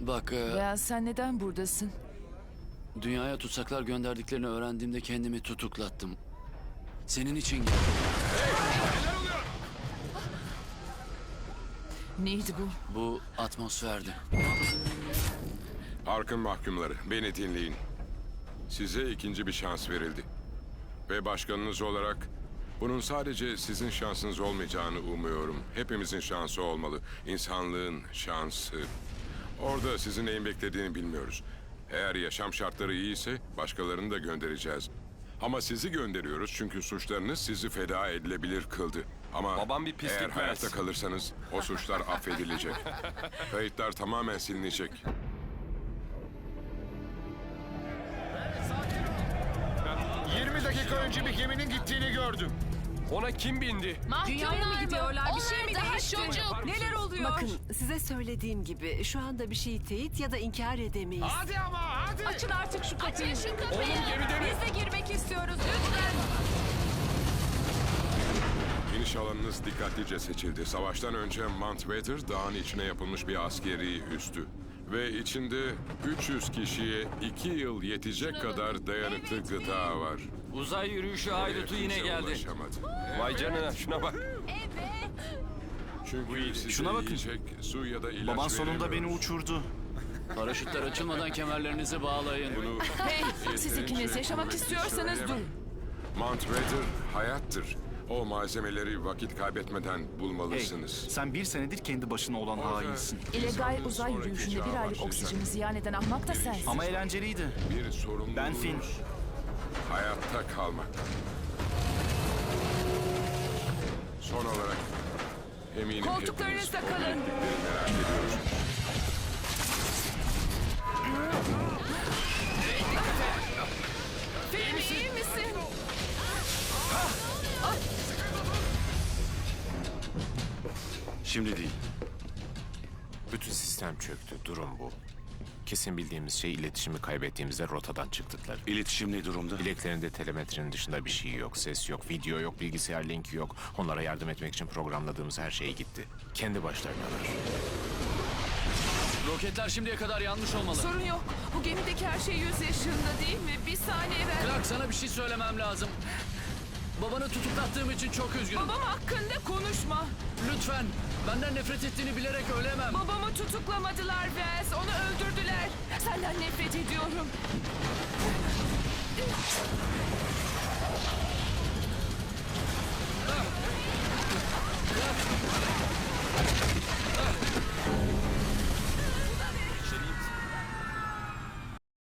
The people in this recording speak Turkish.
Bak, e, Beyaz sen neden buradasın? dünyaya tutsaklar gönderdiklerini öğrendiğimde kendimi tutuklattım. Senin için geldim. Neydi bu? Bu atmosferdi. Arkın mahkumları, beni dinleyin. Size ikinci bir şans verildi. Ve başkanınız olarak bunun sadece sizin şansınız olmayacağını umuyorum. Hepimizin şansı olmalı. İnsanlığın şansı. Orada sizin neyin beklediğini bilmiyoruz. Eğer yaşam şartları iyiyse başkalarını da göndereceğiz. Ama sizi gönderiyoruz çünkü suçlarınız sizi feda edilebilir kıldı. Ama Babam bir pislik eğer hayatta kalırsanız o suçlar affedilecek. Kayıtlar tamamen silinecek. 20 dakika önce bir geminin gittiğini gördüm. Ona kim bindi? Dünyaya mı gidiyorlar? Bir şey mi daha değişti? çocuk. Neler oluyor? Bakın size söylediğim gibi şu anda bir şeyi teyit ya da inkar edemeyiz. Hadi ama hadi. Açın artık şu kapıyı. Açın şu kapıyı. Oğlum gemide mi? Biz de girmek istiyoruz lütfen. İniş alanınız dikkatlice seçildi. Savaştan önce Mount Weather dağın içine yapılmış bir askeri üstü. Ve içinde 300 kişiye 2 yıl yetecek kadar dayanıklı gıda var. Uzay yürüyüşü haydutu yine geldi. ulaşamadı. Vay canına şuna bak. Çünkü size Şuna bakın. yiyecek, su ya da ilaç Baban sonunda beni veremiyoruz. uçurdu. Paraşütler açılmadan kemerlerinizi bağlayın. Bunu Hey, siz ikiniz yaşamak istiyorsanız durun. Mount Weather hayattır. O malzemeleri vakit kaybetmeden Hey, bulmalısınız. sen bir senedir kendi başına olan hainsin. İlegal uzay yürüyüşünde bir aylık oksijeni ziyan eden ahmak da sensin. Ama eğlenceliydi. Bir sorumluluğunuz. Ben Finn. Hayatta kalmak. Son olarak eminim Koltuklarınızda kalın. merak ediyorsunuz. Şimdi değil. Bütün sistem çöktü. Durum bu. Kesin bildiğimiz şey iletişimi kaybettiğimizde rotadan çıktıkları. İletişim ne durumda? Bileklerinde telemetrinin dışında bir şey yok. Ses yok, video yok, bilgisayar linki yok. Onlara yardım etmek için programladığımız her şey gitti. Kendi başlarınalar. Roketler şimdiye kadar yanmış olmalı. Sorun yok. Bu gemideki her şey yüz yaşında değil mi? Bir saniye ver. Clark sana bir şey söylemem lazım. Babanı tutuklattığım için çok üzgünüm. Babam hakkında konuşma. Lütfen. Benden nefret ettiğini bilerek ölemem. Babamı tutuklamadılar Vez. Onu öldürdüler. Senden nefret ediyorum.